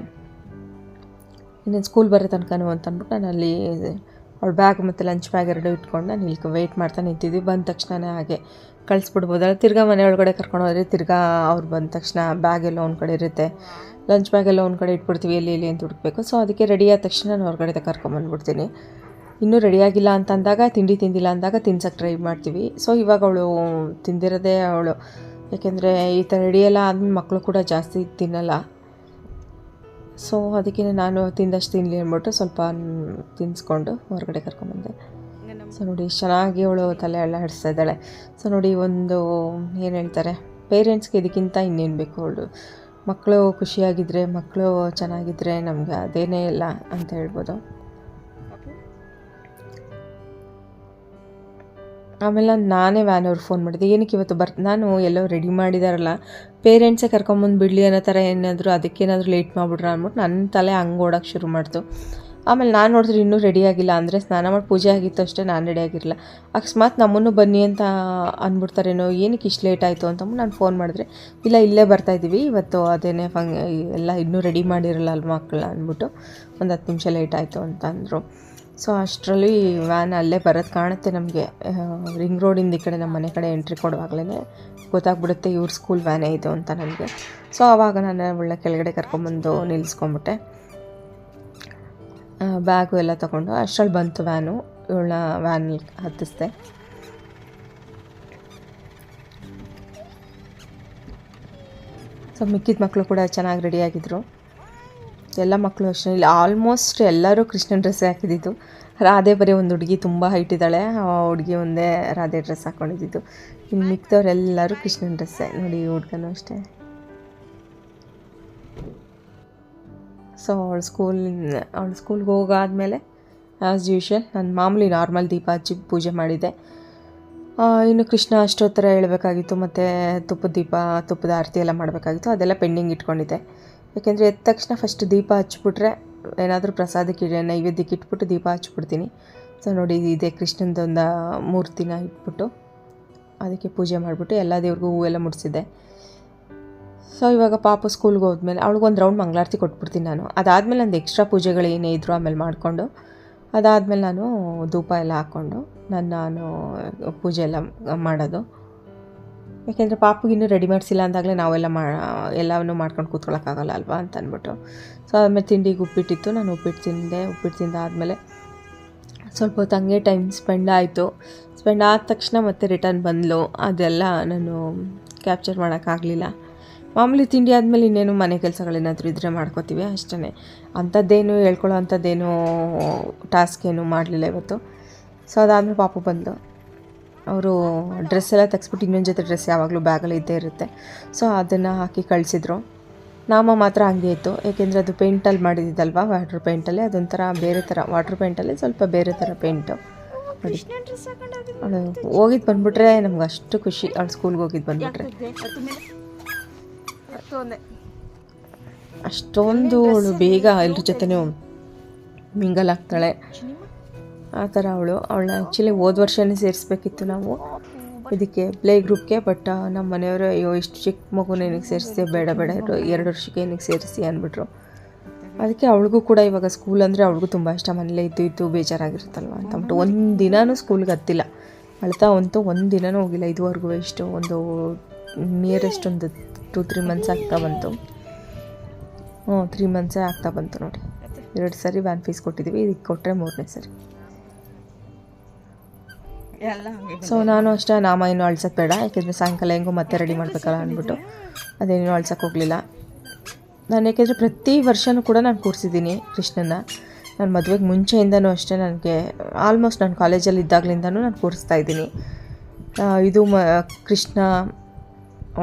ಇನ್ನೇನು ಸ್ಕೂಲ್ ಬರೋ ತನಕನೂ ಅಂತ ಅಂದ್ಬಿಟ್ಟು ನಾನು ಅಲ್ಲಿ ಅವಳ ಬ್ಯಾಗ್ ಮತ್ತು ಲಂಚ್ ಬ್ಯಾಗ್ ಎರಡು ಇಟ್ಕೊಂಡು ನಾನು ಇಲ್ಲಿ ವೆಯ್ಟ್ ಮಾಡ್ತಾ ನಿಂತಿದ್ವಿ. ಬಂದ ತಕ್ಷಣನೇ ಹಾಗೆ ಕಳಿಸ್ಬಿಡ್ಬೋದಲ್ಲ ತಿರ್ಗಾ ಮನೆ ಒಳಗಡೆ ಕರ್ಕೊಂಡು ಹೋದ್ರೆ ತಿರ್ಗಾ ಅವ್ರು ಬಂದ ತಕ್ಷಣ ಬ್ಯಾಗ್ ಎಲ್ಲ ಒಂದು ಕಡೆ ಇರುತ್ತೆ. ಲಂಚ್ ಬ್ಯಾಗ್ ಎಲ್ಲ ಒಂದು ಕಡೆ ಇಟ್ಬಿಡ್ತೀವಿ. ಎಲ್ಲಿ ಎಲ್ಲಿ ಅಂತ ಹುಡುಕ್ಬೇಕು. ಸೊ ಅದಕ್ಕೆ ರೆಡಿ ಆದ ತಕ್ಷಣ ನಾನು ಹೊರಗಡೆ ಕರ್ಕೊಂಬಂದ್ಬಿಡ್ತೀನಿ ಇನ್ನೂ ರೆಡಿಯಾಗಿಲ್ಲ ಅಂತ ಅಂದಾಗ ತಿಂಡಿ ತಿಂದಿಲ್ಲ ಅಂದಾಗ ತಿನ್ಸಕ್ಕೆ ಟ್ರೈ ಮಾಡ್ತೀವಿ. ಸೊ ಇವಾಗ ಅವಳು ತಿಂದಿರೋದೇ ಅವಳು. ಯಾಕೆಂದರೆ ಈ ಥರ ರೆಡಿಯೆಲ್ಲ ಆದ್ಮೇಲೆ ಮಕ್ಕಳು ಕೂಡ ಜಾಸ್ತಿ ತಿನ್ನಲ್ಲ. ಸೊ ಅದಕ್ಕೆ ನಾನು ತಿಂದಷ್ಟು ತಿನ್ನಲಿ ಅಂದ್ಬಿಟ್ಟು ಸ್ವಲ್ಪ ತಿನ್ನಿಸ್ಕೊಂಡು ಹೊರಗಡೆ ಕರ್ಕೊಂಬಂದೆ. ಸೊ ನೋಡಿ, ಚೆನ್ನಾಗಿ ಅವಳು ತಲೆ ಎಲ್ಲ ಹಿಡಿಸ್ತಾ ಇದ್ದಾಳೆ. ಸೊ ನೋಡಿ, ಒಂದು, ಏನು ಹೇಳ್ತಾರೆ ಪೇರೆಂಟ್ಸ್ಗೆ ಇದಕ್ಕಿಂತ ಇನ್ನೇನು ಬೇಕು ಅವಳು? ಮಕ್ಕಳು ಖುಷಿಯಾಗಿದ್ದರೆ ಮಕ್ಕಳು ಚೆನ್ನಾಗಿದ್ದರೆ ನಮಗೆ ಅದೇನೇ ಇಲ್ಲ ಅಂತ ಹೇಳ್ಬೋದು. ಆಮೇಲೆ ನಾನೇ ವ್ಯಾನ್ ಅವ್ರಿಗೆ ಫೋನ್ ಮಾಡಿದೆ, ಏನಕ್ಕೆ ಇವತ್ತು ಬರ್ ನಾನು ಎಲ್ಲೋ ರೆಡಿ ಮಾಡಿದಾರಲ್ಲ, ಪೇರೆಂಟ್ಸೇ ಕರ್ಕೊಂಬಂದು ಬಿಡಲಿ ಅನ್ನೋ ಥರ ಏನಾದರೂ ಅದಕ್ಕೇನಾದರೂ ಲೇಟ್ ಮಾಡಿಬಿಟ್ರೆ ಅಂದ್ಬಿಟ್ಟು ನನ್ನ ತಲೆ ಹಂಗೆ ಓಡೋಕ್ಕೆ ಶುರು ಮಾಡ್ತು. ಆಮೇಲೆ ನಾನು ನೋಡಿದ್ರೆ ಇನ್ನೂ ರೆಡಿ ಆಗಿಲ್ಲ, ಅಂದರೆ ಸ್ನಾನ ಮಾಡಿ ಪೂಜೆ ಆಗಿತ್ತು ಅಷ್ಟೇ, ನಾನು ರೆಡಿ ಆಗಿರಲಿಲ್ಲ. ಅಕಸ್ಮಾತ್ ನಮ್ಮನ್ನು ಬನ್ನಿ ಅಂತ ಅಂದ್ಬಿಡ್ತಾರೇನೋ ಏನಕ್ಕೆ ಇಷ್ಟು ಲೇಟ್ ಆಯಿತು? ಅಂತಂದ್ಬಿಟ್ಟು ನಾನು ಫೋನ್ ಮಾಡಿದ್ರೆ, ಇಲ್ಲ, ಇಲ್ಲೇ ಬರ್ತಾಯಿದ್ದೀವಿ ಇವತ್ತು ಅದೇನೇ ಫಂಗ್, ಎಲ್ಲ ಇನ್ನೂ ರೆಡಿ ಮಾಡಿರಲ್ಲ ಅಲ್ವ ಮಕ್ಕಳ ಅಂದ್ಬಿಟ್ಟು ಒಂದು ಹತ್ತು ನಿಮಿಷ ಲೇಟ್ ಆಯಿತು ಅಂತ ಅಂದರು. ಸೊ ಅಷ್ಟರಲ್ಲಿ ವ್ಯಾನ್ ಅಲ್ಲೇ ಬರೋದು ಕಾಣುತ್ತೆ ನಮಗೆ. ರಿಂಗ್ ರೋಡಿಂದ ಈ ಕಡೆ ನಮ್ಮ ಮನೆ ಕಡೆ ಎಂಟ್ರಿ ಕೊಡುವಾಗಲೇ ಗೊತ್ತಾಗ್ಬಿಡುತ್ತೆ ಇವ್ರ ಸ್ಕೂಲ್ ವ್ಯಾನೇ ಇದು ಅಂತ ನನಗೆ ಸೊ ಆವಾಗ ನಾನು ಅವಳನ್ನ ಕೆಳಗಡೆ ಕರ್ಕೊಂಬಂದು ನಿಲ್ಲಿಸ್ಕೊಂಬಿಟ್ಟೆ ಬ್ಯಾಗು ಎಲ್ಲ ತೊಗೊಂಡು ಅಷ್ಟರಲ್ಲಿ ಬಂತು ವ್ಯಾನು ಇವಳನ್ನ ವ್ಯಾನ್ ಹತ್ತಿಸ್ದೆ. ಸೊ ಮಿಕ್ಕಿದ ಮಕ್ಕಳು ಕೂಡ ಚೆನ್ನಾಗಿ ರೆಡಿಯಾಗಿದ್ದರು ಎಲ್ಲ ಮಕ್ಕಳು ಅಷ್ಟೇ. ಇಲ್ಲಿ ಆಲ್ಮೋಸ್ಟ್ ಎಲ್ಲರೂ ಕೃಷ್ಣನ ಡ್ರೆಸ್ಸೇ ಹಾಕಿದ್ದಿದ್ದು. ರಾಧೆ ಬರೀ ಒಂದು ಹುಡುಗಿ ತುಂಬ ಹೈಟ್ ಇದ್ದಾಳೆ. ಆ ಹುಡುಗಿ ಒಂದೇ ರಾಧೆ ಡ್ರೆಸ್ ಹಾಕ್ಕೊಂಡಿದ್ದು ಇನ್ನು ಮಿಕ್ಕವರೆಲ್ಲರೂ ಕೃಷ್ಣನ ಡ್ರೆಸ್ಸೇ ನೋಡಿ ಹುಡ್ಗನೂ ಅಷ್ಟೇ. ಸೊ ಅವಳು ಸ್ಕೂಲ್ ಅವಳು ಸ್ಕೂಲ್ಗೆ ಹೋಗಾದ್ಮೇಲೆ ಆ್ಯಸ್ ಯೂಶ್ವಲ್ ನಾನು ಮಾಮೂಲಿ ನಾರ್ಮಲ್ ದೀಪ ಹಚ್ಚಿ ಪೂಜೆ ಮಾಡಿದ್ದೆ. ಇನ್ನು ಕೃಷ್ಣ ಅಷ್ಟೋತ್ತರ ಹೇಳಬೇಕಾಗಿತ್ತು. ಮತ್ತು ತುಪ್ಪದ ದೀಪ, ತುಪ್ಪದ ಆರತಿ ಎಲ್ಲ ಮಾಡಬೇಕಾಗಿತ್ತು. ಅದೆಲ್ಲ ಪೆಂಡಿಂಗ್ ಇಟ್ಕೊಂಡಿದ್ದೆ. ಯಾಕೆಂದರೆ ಎದ್ದ ತಕ್ಷಣ ಫಸ್ಟ್ ದೀಪ ಹಚ್ಬಿಟ್ರೆ ಏನಾದರೂ ಪ್ರಸಾದಕ್ಕೆ ನೈವೇದ್ಯಕ್ಕೆ ಇಟ್ಬಿಟ್ಟು ದೀಪ ಹಚ್ಬಿಡ್ತೀನಿ ಸೊ ನೋಡಿ, ಇದೆ ಕೃಷ್ಣಂದೊಂದು ಮೂರ್ತಿನ ಇಟ್ಬಿಟ್ಟು ಅದಕ್ಕೆ ಪೂಜೆ ಮಾಡಿಬಿಟ್ಟು ಎಲ್ಲ ದೇವ್ರಿಗೂ ಹೂವೆಲ್ಲ ಮುಡಿಸಿದ್ದೆ. ಸೊ ಇವಾಗ ಪಾಪ ಸ್ಕೂಲ್ಗೆ ಹೋದ್ಮೇಲೆ ಅವಳಿಗೊಂದು ರೌಂಡ್ ಮಂಗಳಾರತಿ ಕೊಟ್ಬಿಡ್ತೀನಿ ನಾನು. ಅದಾದಮೇಲೆ ಒಂದು ಎಕ್ಸ್ಟ್ರಾ ಪೂಜೆಗಳು ಏನೇ ಇದ್ದರೂ ಆಮೇಲೆ ಮಾಡಿಕೊಂಡು, ಅದಾದಮೇಲೆ ನಾನು ಧೂಪ ಎಲ್ಲ ಹಾಕ್ಕೊಂಡು ನನ್ನ ನಾನು ಪೂಜೆ ಎಲ್ಲ ಮಾಡೋದು. ಯಾಕೆಂದರೆ ಇನ್ನೂ ರೆಡಿ ಮಾಡಿಸಿಲ್ಲ ಅಂದಾಗಲೇ ನಾವೆಲ್ಲ ಮಾ, ಎಲ್ಲವನ್ನೂ ಮಾಡ್ಕೊಂಡು ಕೂತ್ಕೊಳ್ಳೋಕ್ಕಾಗಲ್ಲ ಅಲ್ವಾ ಅಂತ ಅಂದ್ಬಿಟ್ಟು. ಸೊ ಆಮೇಲೆ ತಿಂಡಿಗೆ ಉಪ್ಪಿಟ್ಟಿತ್ತು. ನಾನು ಉಪ್ಪಿಟ್ಟು ತಿಂದೆ. ಉಪ್ಪಿಟ್ಟು ತಿಂದಾದಮೇಲೆ ಸ್ವಲ್ಪ ಹೊತ್ತು ಹಂಗೆ ಟೈಮ್ ಸ್ಪೆಂಡ್ ಆಯಿತು. ಸ್ಪೆಂಡ್ ಆದ ತಕ್ಷಣ ಮತ್ತೆ ರಿಟರ್ನ್ ಬಂದಳು ಅದೆಲ್ಲ ನಾನು ಕ್ಯಾಪ್ಚರ್ ಮಾಡೋಕ್ಕಾಗಲಿಲ್ಲ. ಮಾಮೂಲಿ ತಿಂಡಿ ಆದಮೇಲೆ ಇನ್ನೇನು ಮನೆ ಕೆಲಸಗಳೇನಾದರೂ ಇದ್ದರೆ ಮಾಡ್ಕೋತೀವಿ ಅಷ್ಟೇ ಅಂಥದ್ದೇನು ಹೇಳ್ಕೊಳ್ಳೋ ಅಂಥದ್ದೇನು ಟಾಸ್ಕ್ ಏನು ಮಾಡಲಿಲ್ಲ ಇವತ್ತು. ಸೊ ಅದಾದಮೇಲೆ ಪಾಪು ಬಂದು ಅವರು ಡ್ರೆಸ್ ಎಲ್ಲ ತೆಗ್ಸ್ಬಿಟ್ಟು ಇನ್ನೊಂದು ಜೊತೆ ಡ್ರೆಸ್ ಯಾವಾಗಲೂ ಬ್ಯಾಗಲ್ಲಿ ಇದ್ದೇ ಇರುತ್ತೆ. ಸೊ ಅದನ್ನು ಹಾಕಿ ಕಳಿಸಿದ್ರು. ನಾಮ ಮಾತ್ರ ಹಂಗೆ ಇತ್ತು. ಏಕೆಂದರೆ ಅದು ಪೇಂಟಲ್ಲಿ ಮಾಡಿದ್ದಲ್ವಾ ವಾಟ್ರ್ ಪೇಂಟಲ್ಲಿ ಅದೊಂಥರ ಬೇರೆ ಥರ. ವಾಟ್ರ್ ಪೇಂಟಲ್ಲಿ ಸ್ವಲ್ಪ ಬೇರೆ ಥರ ಪೇಂಟು ನೋಡಿ ಅವಳು ಹೋಗಿದ್ದು ಬಂದುಬಿಟ್ರೆ ನಮ್ಗೆ ಅಷ್ಟು ಖುಷಿ. ಅವಳು ಸ್ಕೂಲ್ಗೆ ಹೋಗಿದ್ದು ಬಂದುಬಿಟ್ರೆ. ಅಷ್ಟೊಂದು. ಅವಳು ಬೇಗ ಎಲ್ಲರ ಜೊತೆನೂ ಮಿಂಗಲ್ ಆಗ್ತಾಳೆ. ಆ ಥರ ಅವಳು. ಅವಳನ್ನ ಆ್ಯಕ್ಚುಲಿ ಹೋದ ವರ್ಷನೇ ಸೇರಿಸ್ಬೇಕಿತ್ತು ನಾವು. ಇದಕ್ಕೆ ಪ್ಲೇ ಗ್ರೂಪ್ಗೆ ಬಟ್ ನಮ್ಮ ಮನೆಯವರು, ಅಯ್ಯೋ, ಇಷ್ಟು ಚಿಕ್ಕ ಮಗುನ ಏನಕ್ಕೆ ಸೇರಿಸಿ ಬೇಡ ಬೇಡ ಎರಡು ವರ್ಷಕ್ಕೆ ಏನಕ್ಕೆ ಸೇರಿಸಿ ಅಂದ್ಬಿಟ್ರು. ಅದಕ್ಕೆ ಅವಳಿಗೂ ಕೂಡ ಇವಾಗ ಸ್ಕೂಲ್ ಅಂದರೆ ಅವಳಿಗೂ ತುಂಬ ಇಷ್ಟ. ಮನೇಲೇ ಇದ್ದು ಇದ್ದು ಬೇಜಾರಾಗಿರುತ್ತಲ್ವ ಅಂತ. ಅಂದ್ಬಿಟ್ಟು ಒಂದು ದಿನಾನೂ ಸ್ಕೂಲ್ಗೆ ಹತ್ತಿಲ್ಲ. ಅಳ್ತಾ ಅಂತೂ ಒಂದು ದಿನನೂ ಹೋಗಿಲ್ಲ. ಇದುವರೆಗೂ ಎಷ್ಟು ಒಂದು ನಿಯರೆಸ್ಟ್ ಒಂದು ಟೂ ತ್ರೀ ಮಂತ್ಸ್ ಆಗ್ತಾ ಬಂತು. ಹ್ಞೂ ತ್ರೀ ಮಂತ್ಸೇ ಆಗ್ತಾ ಬಂತು ನೋಡಿ. ಎರಡು ಸರಿ ವ್ಯಾನ್ ಫೀಸ್ ಕೊಟ್ಟಿದ್ದೀವಿ ಇದಕ್ಕೆ ಕೊಟ್ಟರೆ ಮೂರನೇ ಸರಿ. ಸೊ ನಾನು ಅಷ್ಟೇ ನಾಮ ಇನ್ನೂ ಅಳ್ಸಕ್ಕೆ ಬೇಡ ಯಾಕೆಂದರೆ ಸಾಯಂಕಾಲ ಹೆಂಗೋ ಮತ್ತೆ ರೆಡಿ ಮಾಡಬೇಕಲ್ಲ ಅಂದ್ಬಿಟ್ಟು. ಅದೇನೂ ಅಳ್ಸೋಕೆ ಹೋಗಲಿಲ್ಲ. ನಾನು ಯಾಕೆಂದರೆ ಪ್ರತಿ ವರ್ಷವೂ ಕೂಡ ನಾನು ಕೂರಿಸಿದ್ದೀನಿ ಕೃಷ್ಣನ ನಾನು ಮದುವೆಗೆ ಮುಂಚೆಯಿಂದನೂ ಅಷ್ಟೇ ನನಗೆ ಆಲ್ಮೋಸ್ಟ್ ನಾನು ಕಾಲೇಜಲ್ಲಿ ಇದ್ದಾಗಲಿಂದನೂ ನಾನು ಕೂರಿಸ್ತಾ ಇದ್ದೀನಿ. ಇದು ಮ ಕೃಷ್ಣ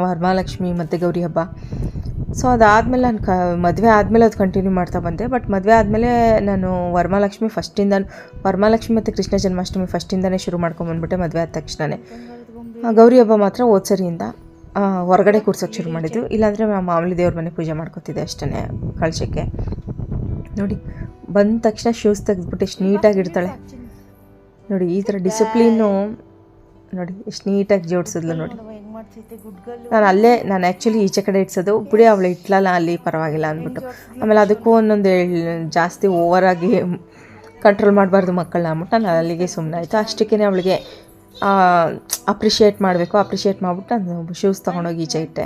ವರಮಹಾಲಕ್ಷ್ಮಿ ಮತ್ತು ಗೌರಿ ಹಬ್ಬ. ಸೊ ಅದಾದಮೇಲೆ ನಾನು ಕ, ಮದುವೆ ಆದಮೇಲೆ ಅದು ಕಂಟಿನ್ಯೂ ಮಾಡ್ತಾ ಬಂದೆ. ಬಟ್ ಮದುವೆ ಆದಮೇಲೆ ನಾನು ವರಮಹಾಲಕ್ಷ್ಮಿ ಫಸ್ಟಿಂದ ವರಮಹಾಲಕ್ಷ್ಮಿ ಮತ್ತು ಕೃಷ್ಣ ಜನ್ಮಾಷ್ಟಮಿ ಫಸ್ಟಿಂದನೇ ಶುರು ಮಾಡ್ಕೊಂಬಂದ್ಬಿಟ್ಟೆ ಮದುವೆ ಆದ ತಕ್ಷಣವೇ ಗೌರಿ ಹಬ್ಬ ಮಾತ್ರ ಓದ್ಸರಿಯಿಂದ ಸರಿಯಿಂದ ಹೊರಗಡೆ ಕೂರ್ಸೋಕೆ ಶುರು ಮಾಡಿದ್ದು. ಇಲ್ಲಾಂದರೆ ಮಾಮೂಲಿ ದೇವ್ರ ಮನೆ ಪೂಜೆ ಮಾಡ್ಕೊತಿದ್ದೆ ಅಷ್ಟೇ ಕಳಶಕ್ಕೆ. ನೋಡಿ, ಬಂದ ತಕ್ಷಣ ಶೂಸ್ ತೆಗೆದ್ಬಿಟ್ಟು ಎಷ್ಟು ನೀಟಾಗಿ ಇಡ್ತಾಳೆ. ನೋಡಿ, ಈ ಥರ ಡಿಸಿಪ್ಲೀನು ನೋಡಿ, ಎಷ್ಟು ನೀಟಾಗಿ ಜೋಡಿಸಿದ್ಲು ನೋಡಿ. ನಾನು ಅಲ್ಲೇ, ನಾನು ಆ್ಯಕ್ಚುಲಿ ಈಚೆ ಕಡೆ ಇಡ್ಸೋದು. ಬಿಡಿ ಅವಳು ಇಟ್ಲಲ್ಲ, ಅಲ್ಲಿ ಪರವಾಗಿಲ್ಲ ಅಂದ್ಬಿಟ್ಟು. ಆಮೇಲೆ ಅದಕ್ಕೂ ಒಂದೊಂದು ಜಾಸ್ತಿ ಓವರಾಗಿ ಕಂಟ್ರೋಲ್ ಮಾಡಬಾರ್ದು ಮಕ್ಕಳನ್ನ ಅಂದ್ಬಿಟ್ಟು ನಾನು ಅಲ್ಲಿಗೆ ಸುಮ್ಮನೆ ಆಯಿತು. ಅಷ್ಟಕ್ಕೇ ಅವಳಿಗೆ ಅಪ್ರಿಷಿಯೇಟ್ ಮಾಡಬೇಕು ಅಪ್ರಿಷಿಯೇಟ್ ಮಾಡ್ಬಿಟ್ಟು ನಾನು ಶೂಸ್ ತೊಗೊಂಡೋಗಿ ಈಚೆ ಇಟ್ಟೆ.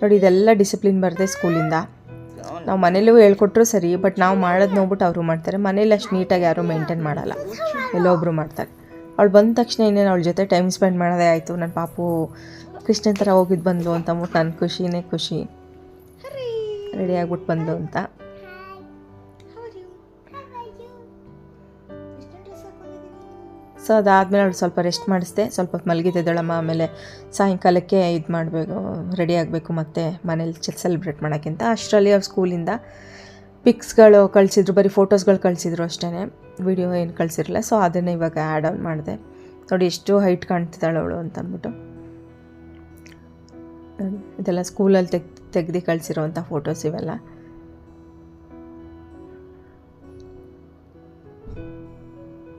ನೋಡಿ, ಇದೆಲ್ಲ ಡಿಸಿಪ್ಲಿನ್ ಬರುತ್ತೆ ಸ್ಕೂಲಿಂದ ನಾವು ಮನೇಲೂ ಹೇಳ್ಕೊಟ್ರು ಸರಿ ಬಟ್ ನಾವು ಮಾಡೋದು ನೋಡ್ಬಿಟ್ಟು ಅವರು ಮಾಡ್ತಾರೆ. ಮನೇಲಿ ಅಷ್ಟು ನೀಟಾಗಿ ಯಾರೂ ಮೇಂಟೈನ್ ಮಾಡಲ್ಲ. ಎಲ್ಲೊಬ್ಬರು ಮಾಡ್ತಾರೆ. ಅವಳು ಬಂದ ತಕ್ಷಣ ಇನ್ನೇನು ಅವಳ ಜೊತೆ ಟೈಮ್ ಸ್ಪೆಂಡ್ ಮಾಡೋದೇ ಆಯಿತು. ನನ್ನ ಪಾಪು ಕೃಷ್ಣನ್ ಥರ ಹೋಗಿದ್ದು ಬಂದ್ಲು ಅಂತ ಅಂದ್ಬಿಟ್ಟು ನನ್ನ ಖುಷಿನೇ ಖುಷಿ. ರೆಡಿ ಆಗ್ಬಿಟ್ಟು ಬಂದ್ಲು ಅಂತ. ಸೊ ಅದಾದಮೇಲೆ ಅವಳು ಸ್ವಲ್ಪ ರೆಸ್ಟ್ ಮಾಡಿಸ್ದೆ. ಸ್ವಲ್ಪ ಮಲಗಿದ್ದಳಮ್ಮ ಆಮೇಲೆ ಸಾಯಂಕಾಲಕ್ಕೆ ಇದು ಮಾಡಬೇಕು ರೆಡಿ ಆಗಬೇಕು ಮತ್ತು ಮನೇಲಿ ಚ ಸೆಲೆಬ್ರೇಟ್ ಮಾಡೋಕ್ಕಿಂತ. ಅಷ್ಟರಲ್ಲಿ ಅವ್ರ ಸ್ಕೂಲಿಂದ ಪಿಕ್ಸ್ಗಳು ಕಳಿಸಿದ್ರು. ಬರೀ ಫೋಟೋಸ್ಗಳು ಕಳಿಸಿದ್ರು ಅಷ್ಟೇ ವಿಡಿಯೋ ಏನು ಕಳಿಸಿರಲಿಲ್ಲ. ಸೊ ಅದನ್ನು ಇವಾಗ ಆ್ಯಡ್ ಆನ್ ಮಾಡಿದೆ. ನೋಡಿ ಎಷ್ಟು ಹೈಟ್ ಕಾಣ್ತಿದ್ದಾಳೆ ಅವಳು ಅಂತ ಅಂದ್ಬಿಟ್ಟು ಇದೆಲ್ಲ ಸ್ಕೂಲಲ್ಲಿ ತೆಗ್, ತೆಗ್ದು ಕಳಿಸಿರೋವಂಥ ಫೋಟೋಸ್ ಇವೆಲ್ಲ.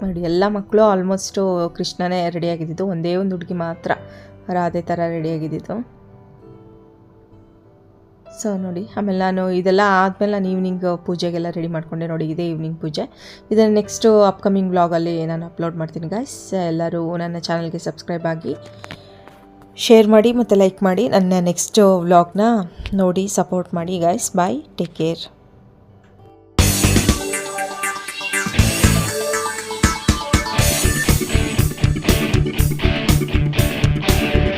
ನೋಡಿ, ಎಲ್ಲ ಮಕ್ಕಳು ಆಲ್ಮೋಸ್ಟು ಕೃಷ್ಣನೇ ರೆಡಿಯಾಗಿದ್ದಿದ್ದು. ಒಂದೇ ಒಂದು ಹುಡುಗಿ ಮಾತ್ರ ರಾಧೆ ಥರ ರೆಡಿಯಾಗಿದ್ದಿದ್ದು. ಸೊ, ನೋಡಿ, ಆಮೇಲೆ ನಾನು ಇದೆಲ್ಲ ಆದಮೇಲೆ ನಾನು ಈವ್ನಿಂಗ್ ಪೂಜೆಗೆಲ್ಲ ರೆಡಿ ಮಾಡಿಕೊಂಡೆ. ನೋಡಿ, ಇದೇ ಈವ್ನಿಂಗ್ ಪೂಜೆ. ಇದನ್ನು ನೆಕ್ಸ್ಟು ಅಪ್ಕಮಿಂಗ್ ಬ್ಲಾಗಲ್ಲಿ ನಾನು ಅಪ್ಲೋಡ್ ಮಾಡ್ತೀನಿ ಗಾಯ್ಸ್ ಎಲ್ಲರೂ ನನ್ನ ಚಾನಲ್ಗೆ ಸಬ್ಸ್ಕ್ರೈಬ್ ಆಗಿ ಶೇರ್ ಮಾಡಿ ಮತ್ತು ಲೈಕ್ ಮಾಡಿ ನನ್ನ ನೆಕ್ಸ್ಟ್ ವ್ಲಾಗ್ನ ನೋಡಿ ಸಪೋರ್ಟ್ ಮಾಡಿ ಗಾಯ್ಸ್ ಬಾಯ್ ಟೇಕ್ ಕೇರ್